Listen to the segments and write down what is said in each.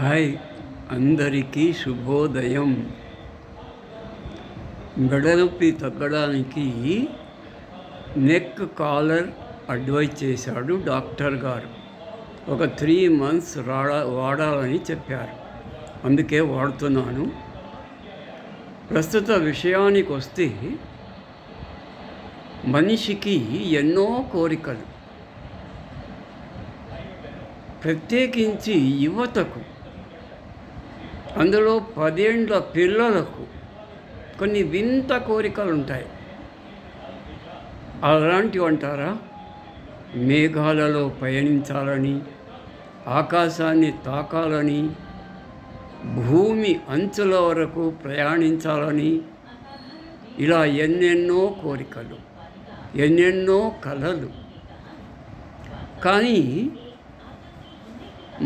Hi అందరికీ శుభోదయం. మెడనొప్పి తగ్గడానికి నెక్ కాలర్ అడ్వైజ్ చేశాడు డాక్టర్ గారు. ఒక త్రీ మంత్స్ రాడా వాడాలని చెప్పారు. అందుకే వాడుతున్నాను. ప్రస్తుత విషయానికి వస్తే మనిషికి ఎన్నో కోరికలు. ప్రత్యేకించి యువతకు అందులో పదేండ్ల పిల్లలకు కొన్ని వింత కోరికలు ఉంటాయి అలాంటివి అంటారా మేఘాలలో పయనించాలని ఆకాశాన్ని తాకాలని భూమి అంచుల వరకు ప్రయాణించాలని ఇలా ఎన్నెన్నో కోరికలు ఎన్నెన్నో కళలు కానీ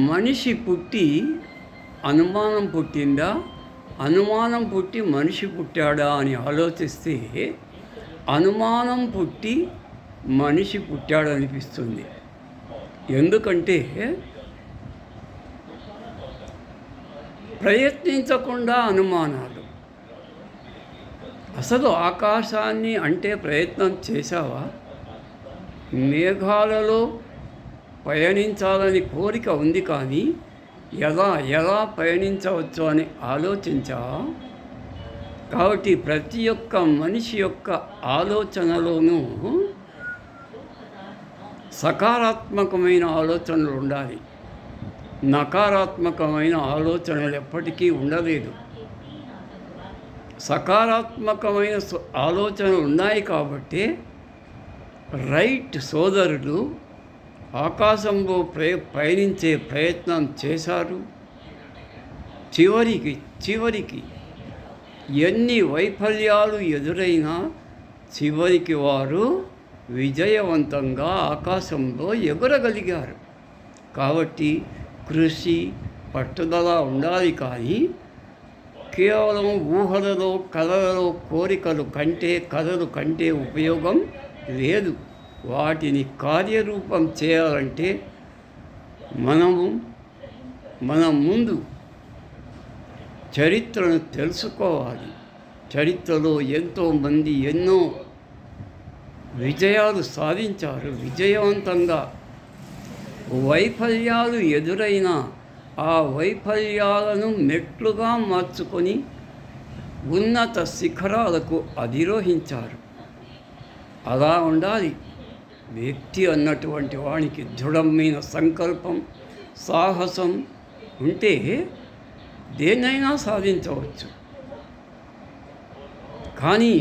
మనిషి పుట్టి అనుమానం పుట్టిందా? అనుమానం పుట్టి మనిషి పుట్టాడా అని ఆలోచిస్తే అనుమానం పుట్టి మనిషి పుట్టాడనిపిస్తుంది. ఎందుకంటే ప్రయత్నించకుండా అనుమానాలు. అసలు ఆకాశాన్ని అంటే ప్రయత్నం చేశావా? మేఘాలలో పయనించాలని కోరిక ఉంది కానీ ఎలా ఎలా పయనించవచ్చు అని ఆలోచించా. కాబట్టి ప్రతి ఒక్క మనిషి యొక్క ఆలోచనలోనూ సకారాత్మకమైన ఆలోచనలు ఉండాలి. నకారాత్మకమైన ఆలోచనలు ఎప్పటికీ ఉండలేదు. సకారాత్మకమైన ఆలోచనలు ఉన్నాయి కాబట్టి రైట్ సోదరులు ఆకాశంలో ప్రయ పయనించే ప్రయత్నం చేశారు. చివరికి చివరికి ఎన్ని వైఫల్యాలు ఎదురైనా చివరికి వారు విజయవంతంగా ఆకాశంలో ఎగురగలిగారు. కాబట్టి కృషి పట్టుదల ఉండాలి కానీ కేవలం ఊహలలో కళలలో కోరికలు కంటే కథలు కంటే ఉపయోగం లేదు. వాటిని కార్యరూపం చేయాలంటే మనము మన ముందు చరిత్రను తెలుసుకోవాలి. చరిత్రలో ఎంతోమంది ఎన్నో విజయాలు సాధించారు. విజయవంతంగా వైఫల్యాలు ఎదురైన ఆ వైఫల్యాలను మెట్లుగా మార్చుకొని ఉన్నత శిఖరాలకు అధిరోహించారు. అలా ఉండాలి. వ్యక్తి అన్నటువంటి వానికి దృఢమైన సంకల్పం సాహసం ఉంటే దేన్నైనా సాధించవచ్చు. కానీ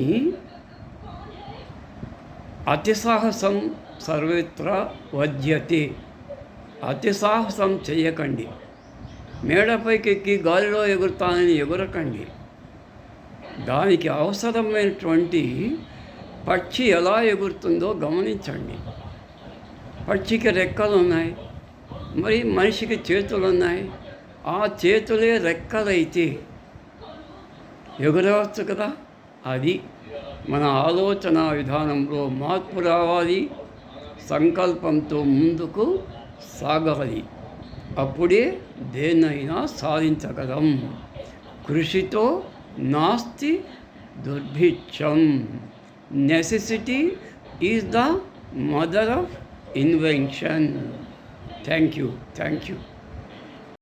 అతి సాహసం సర్వత్రా వధ్యతే అతి సాహసం చేయకండి మేడపైకి ఎక్కి గాలిలో ఎగురుతానని ఎగురకండి. దానికి అవసరమైనటువంటి పక్షి ఎలా ఎగురుతుందో గమనించండి. పక్షికి రెక్కలు ఉన్నాయి మరి మనిషికి చేతులు ఉన్నాయి ఆ చేతులే రెక్కలైతే ఎగురవచ్చు కదా? అది మన ఆలోచన విధానంలో మార్పు రావాలి. సంకల్పంతో ముందుకు సాగాలి. అప్పుడే దేన్నైనా సాధించగలం. కృషితో నాస్తి దుర్భిక్షం. Necessity is the mother of invention. Thank you. Thank you.